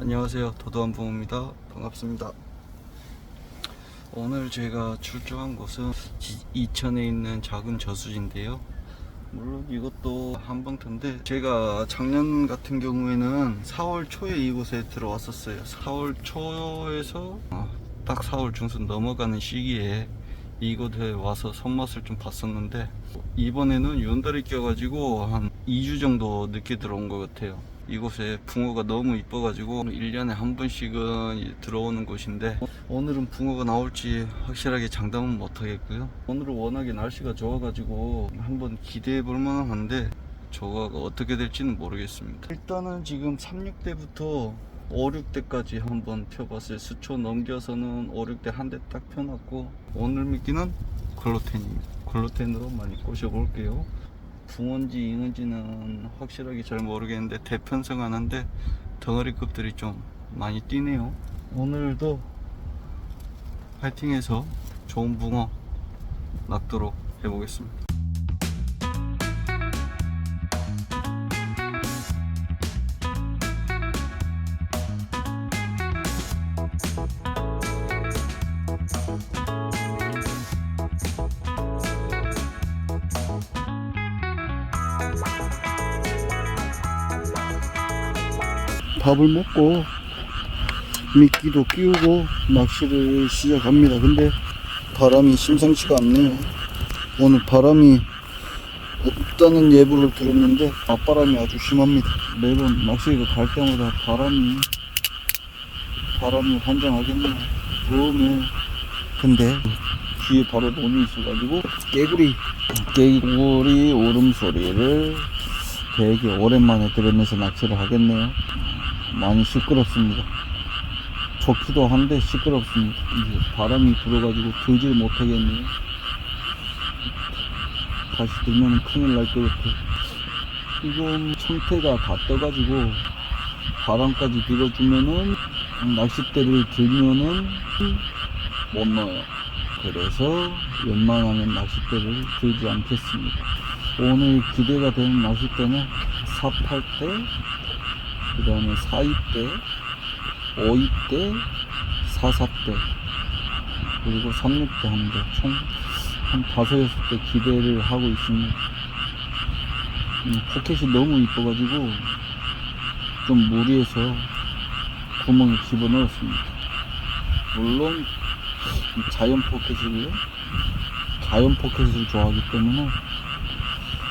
안녕하세요. 도도한 부모입니다. 반갑습니다. 오늘 제가 출조한 곳은 지- 이천에 있는 작은 저수지인데요. 물론 이것도 한방터인데 제가 작년 같은 경우에는 4월 초에 이곳에 들어왔었어요. 4월 초에서 어, 딱 4월 중순 넘어가는 시기에 이곳에 와서 손맛을 좀 봤었는데 이번에는 윤달이 껴가지고 한 2주 정도 늦게 들어온 것 같아요 이곳에 붕어가 너무 이뻐가지고 1년에 한 번씩은 들어오는 곳인데 오늘은 붕어가 나올지 확실하게 장담은 못하겠고요. 오늘은 워낙에 날씨가 좋아가지고 한번 기대해 볼 만한데 저거가 어떻게 될지는 모르겠습니다. 일단은 지금 36대부터 5, 6대까지 한번 펴봤어요. 수초 넘겨서는 5, 6대 한 대 딱 펴놨고 오늘 미끼는 글로텐입니다. 글로텐으로 많이 꼬셔볼게요 붕어인지 잉어인지는 확실하게 잘 모르겠는데 대편성 하는데 덩어리급들이 좀 많이 뛰네요. 오늘도 파이팅해서 좋은 붕어 낚도록 해보겠습니다 밥을 먹고 미끼도 끼우고 낚시를 시작합니다. 근데 바람이 심상치가 않네요. 오늘 바람이 없다는 예보를 들었는데 맞바람이 아주 심합니다. 매번 낚시를 갈 때마다 바람이 바람이 환장하겠네요. 처음에 근데 뒤에 바로 논이 있어가지고 깨구리 깨구리 울음소리를 되게 오랜만에 들으면서 낚시를 하겠네요. 많이 시끄럽습니다. 좋기도 한데 시끄럽습니다. 바람이 불어가지고 들질 못하겠네요. 다시 들면 큰일 날 것 같아요. 지금 청태가 다 떠가지고 바람까지 불어주면은 낚싯대를 들면은 못 넣어요. 그래서 웬만하면 낚싯대를 들지 않겠습니다. 오늘 기대가 되는 낚싯대는 4팔대, 그 다음에 4입대, 5입대, 4삽대, 그리고 3립대 하는데 총한 5, 6대 기대를 하고 있습니다. 음, 포켓이 너무 이뻐가지고 좀 무리해서 구멍에 집어넣었습니다. 물론 이 자연 포켓이고요. 자연 포켓을 좋아하기 때문에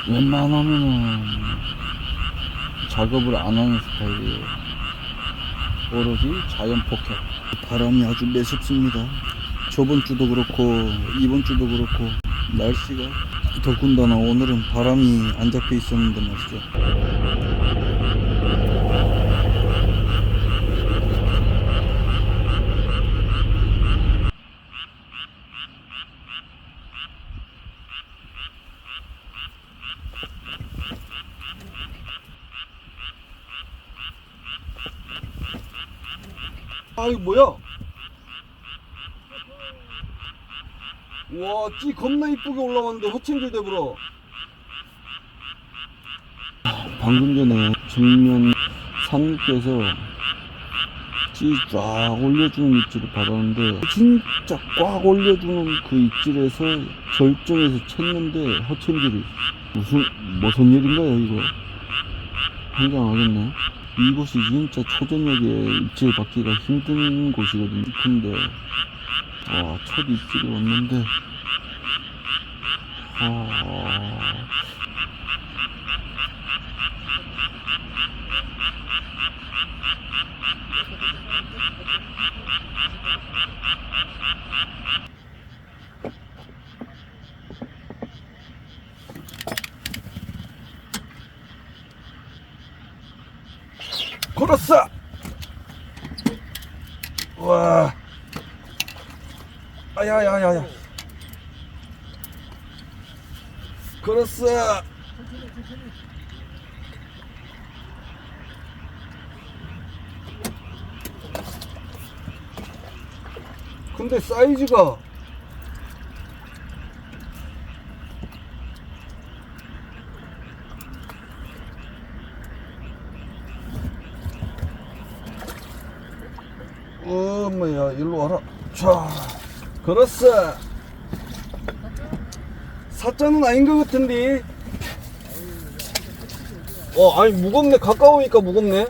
웬만하면은 작업을 안 하는 스타일이에요. 오로지 자연 포켓. 바람이 아주 매섭습니다. 저번 주도 그렇고 이번 주도 그렇고 날씨가 더군다나 오늘은 바람이 안 잡혀 있었는데 말이죠. 아 이거 뭐야? 와, 찌 겁나 이쁘게 올라왔는데 허칭질 대불어. 방금 전에 정면 산밑에서 찌 쫙 올려주는 입질을 받았는데 진짜 꽉 올려주는 그 입질에서 절정에서 챘는데 허칭질이 무슨 무슨 일인가요 이거? 환장하겠네. 이곳이 진짜 초저녁에 입질 받기가 힘든 곳이거든요. 근데 와, 첫 입질이 왔는데 아... 걸었어! 와. 아야야야야. 걸었어. 근데 사이즈가 엄마야 일로 와라. 자 걸었어. 사자는 아닌 것 같은데. 어 아니 무겁네. 가까우니까 무겁네.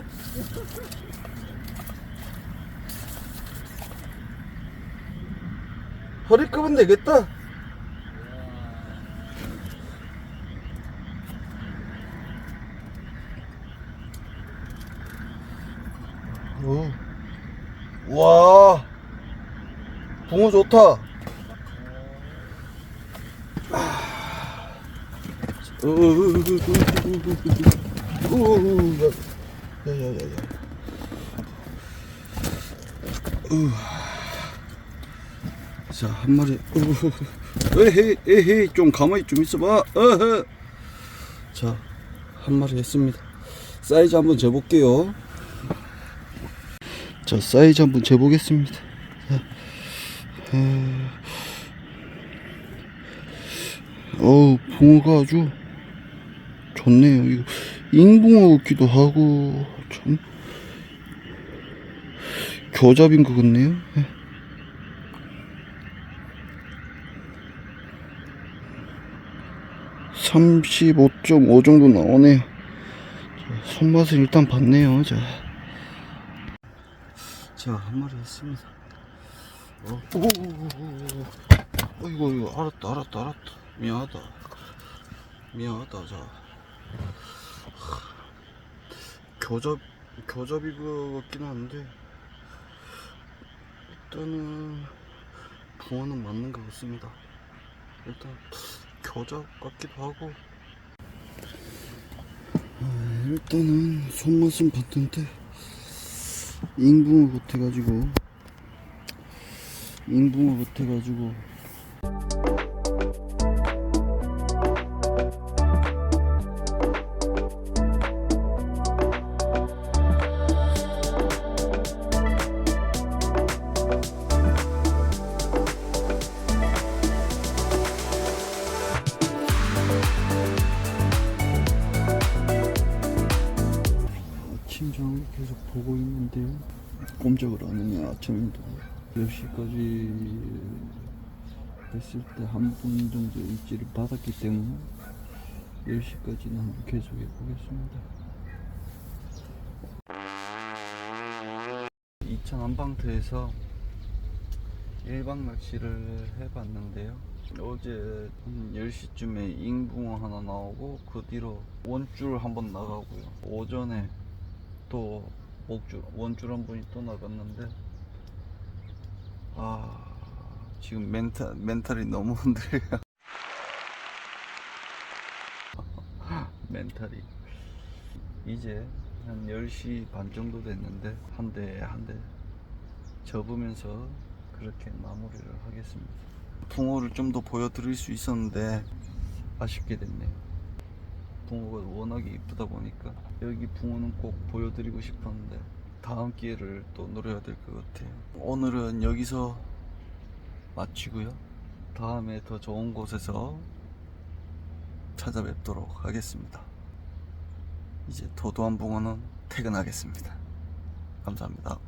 허리급은 되겠다. 어. 와 붕어 좋다. 야야야야 자한 마리. 에헤이 에헤이 좀 가만히 좀 있어봐. 어허 자한 마리 했습니다. 사이즈 한번 재볼게요 자 사이즈 한번 재보겠습니다. 자, 어, 어우 붕어가 아주 좋네요. 이거 잉붕어 같기도 하고 참. 교잡인 것 같네요. 예. (35.5) 정도 나오네요. 자, 손맛을 일단 봤네요. 자. 자, 한 마리 했습니다. 어, 오, 오. 어이구, 이거, 알았다, 알았다, 알았다. 미안하다. 미안하다, 자. 하, 교잡, 교잡이 그 같긴 한데, 일단은, 붕어는 맞는 것 같습니다. 일단, 교잡 같기도 하고, 아, 일단은, 손맛은 봤는데, 잉붕어 같아가지고 잉붕어 같아가지고 아침장을 계속 보고 있는데요. 꼼짝을 안 하네, 아침에도. 10시까지 했을 때 한 분 정도 일지를 받았기 때문에 10시까지는 한번 계속 해보겠습니다. 이천 안방터에서 일박 낚시를 해봤는데요. 어제 한 10시쯤에 잉붕어 하나 나오고 그 뒤로 원줄 한번 나가고요. 오전에 또 목줄 원줄 한 분이 또 나갔는데 아 지금 멘탈 멘탈이 너무 흔들려요. 멘탈이 이제 한 10시 반 정도 됐는데 한 대 한 대 접으면서 그렇게 마무리를 하겠습니다. 붕어를 좀 더 보여드릴 수 있었는데 아쉽게 됐네요. 붕어가 워낙에 이쁘다 보니까 여기 붕어는 꼭 보여드리고 싶었는데 다음 기회를 또 노려야 될 것 같아요. 오늘은 여기서 마치고요. 다음에 더 좋은 곳에서 찾아뵙도록 하겠습니다. 이제 도도한 붕어는 퇴근하겠습니다. 감사합니다.